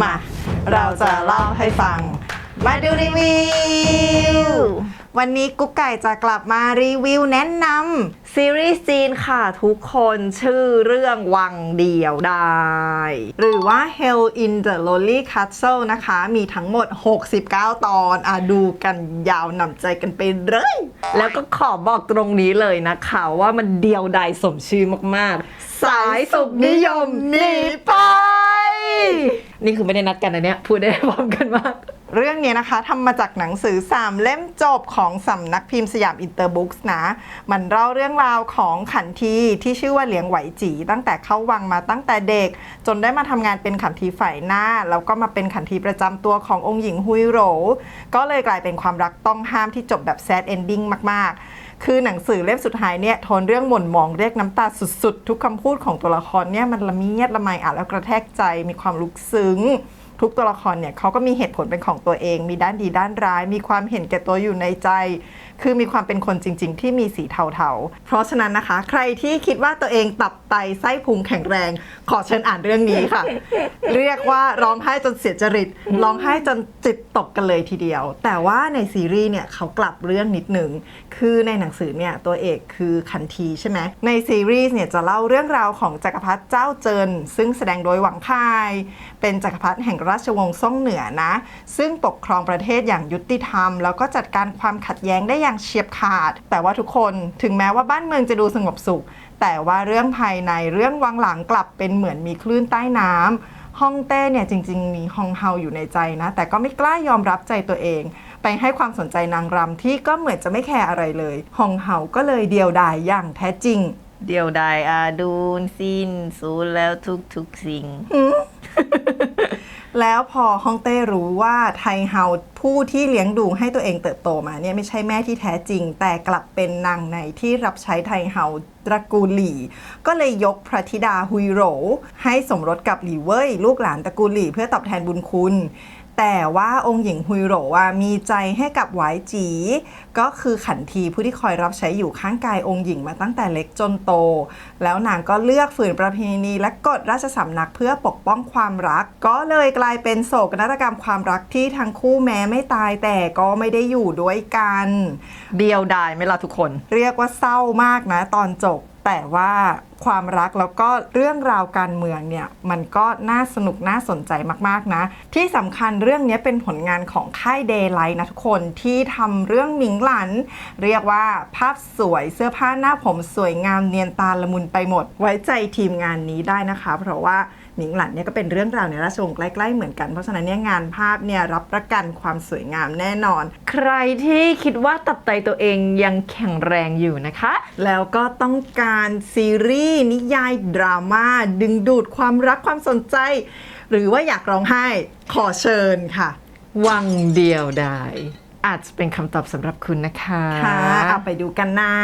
มา เราจะเล่าให้ฟัง มาดูรีวิว วันนี้กุ๊กไก่จะกลับมารีวิวแนะนำซีรีส์จีนค่ะทุกคนชื่อเรื่องวังเดียวได้ หรือว่า Hell in the Lonely Castle นะคะ มีทั้งหมด 69 ตอนอะดูกันยาวหนำใจกันไปเลย แล้วก็ขอบอกตรงนี้เลยนะคะว่ามันเดียวดายสมชื่อมากๆ สายสุขนิยมหนีไป นี่คือไม่ได้นัดกันนะเนี่ยพูดได้พร้อมกันมาก เรื่องนี้นะคะทำมาจากหนังสือ 3 เล่มจบของสำนักพิมพ์สยามอินเตอร์บุ๊กส์นะ มันเล่าเรื่องราวของขันทีที่ชื่อว่าเหลียงไหวจีตั้งแต่เข้าวังมาตั้งแต่เด็ก จนได้มาทำงานเป็นขันทีฝ่ายหน้า แล้วก็มาเป็นขันทีประจำตัวขององค์หญิงฮุยโหรก็เลยกลายเป็นความรักต้องห้ามที่จบแบบแซดเอนดิ้งมากๆ คือหนังสือเล่มสุดท้ายเนี่ยโทนเรื่องหม่นหมองเรียกน้ำตาสุดๆ ทุกคำพูดของตัวละครเนี่ยมันละเมียดละไมอ่านแล้วกระแทกใจมีความลึกซึ้ง ทุกตัวละครเนี่ยเขาก็มีเหตุผลเป็นของตัวเอง มีด้านดีด้านร้าย มีความเห็นแก่ตัวอยู่ในใจคือมีความเป็นคนจริง ๆ ที่มีสีเทาๆ เพราะฉะนั้นนะคะ ใครที่คิดว่าตัวเองตับไตไส้พุงแข็งแรง ขอเชิญอ่านเรื่องนี้ค่ะ เรียกว่าร้องไห้จนเสียจริตร้องไห้จนจิตตกกันเลยทีเดียว แต่ว่าในซีรีส์เนี่ยเขากลับเรื่องนิดหนึ่งคือในหนังสือเนี่ยตัวเอกคือคันทีใช่ไหมในซีรีส์เนี่ยจะเล่าเรื่องราวของจักรพรรดิเจ้าเจิน ซึ่งแสดงโดยหวังพาย เป็นจักรพรรดิแห่งราชวงศ์ซ่งเหนือนะ ซึ่งปกครองประเทศอย่างยุติธรรม แล้วก็จัดการความขัดแย้งได้อย่างเฉียบขาด แต่ว่าทุกคนถึงแม้ว่าบ้านเมืองจะดูสงบสุข แต่ว่าเรื่องภายในเรื่องวังหลังกลับเป็นเหมือนมีคลื่นใต้น้ำฮ่องเต้เนี่ยจริง ๆ มีฮองเฮาอยู่ในใจนะ แต่ก็ไม่กล้ายอมรับใจตัวเอง ไปให้ความสนใจนางรำที่ก็เหมือนจะไม่แคร์อะไรเลยฮองเฮาก็เลยเดียวดายอย่างแท้จริง เดียวดายอาดูนสิ้นสูญแล้วทุกทุกๆสิ่ง แล้วพอฮ่องเต้รู้ว่าไทเฮาผู้ที่เลี้ยงดูให้ตัวเองเติบโตมาเนี่ยไม่ใช่แม่ที่แท้จริง แต่กลับเป็นนางในที่รับใช้ไทเฮาตระกูลหลี่ ก็เลยยกพระธิดาฮุยโหรให้สมรสกับหลี่เว่ยลูกหลานตระกูลหลี่เพื่อตอบแทนบุญคุณ แต่ว่าองค์หญิงฮุยโหรว่ามีใจให้กับหวายจี ก็คือขันทีผู้ที่คอยรับใช้อยู่ข้างกายองค์หญิงมาตั้งแต่เล็กจนโต แล้วนางก็เลือกฝืนประเพณีและกฎราชสำนักเพื่อปกป้องความรัก ก็เลยกลายเป็นโศกนาฏกรรมความรักที่ทั้งคู่แม้ไม่ตายแต่ก็ไม่ได้อยู่ด้วยกัน เดียวดายไหมล่ะทุกคน เรียกว่าเศร้ามากนะตอนจบแต่ว่า ความรักแล้วก็เรื่องราวการเมืองเนี่ยมันก็น่าสนุกน่าสนใจมากๆนะ ที่สำคัญเรื่องนี้เป็นผลงานของค่าย Daylight นะทุกคนที่ทำเรื่องหมิงหลัน เรียกว่าภาพสวยเสื้อผ้าหน้าผมสวยงามเนียนตาละมุนไปหมด ไว้ใจทีมงานนี้ได้นะคะ เพราะว่าหมิงหลันเนี่ยก็เป็นเรื่องราวในราชวงศ์ใกล้ๆเหมือนกัน เพราะฉะนั้นเนี่ยงานภาพเนี่ยรับประกันความสวยงามแน่นอน ใครที่คิดว่าตับไตตัวเองยังแข็งแรงอยู่นะคะ แล้วก็ต้องการซีรีส์นิยายดราม่าดึงดูดความรักความสนใจ หรือว่าอยากร้องไห้ขอเชิญค่ะ วังเดียวดายอาจจะเป็นคำตอบสำหรับคุณนะคะ ค่ะเอาไปดูกันนะ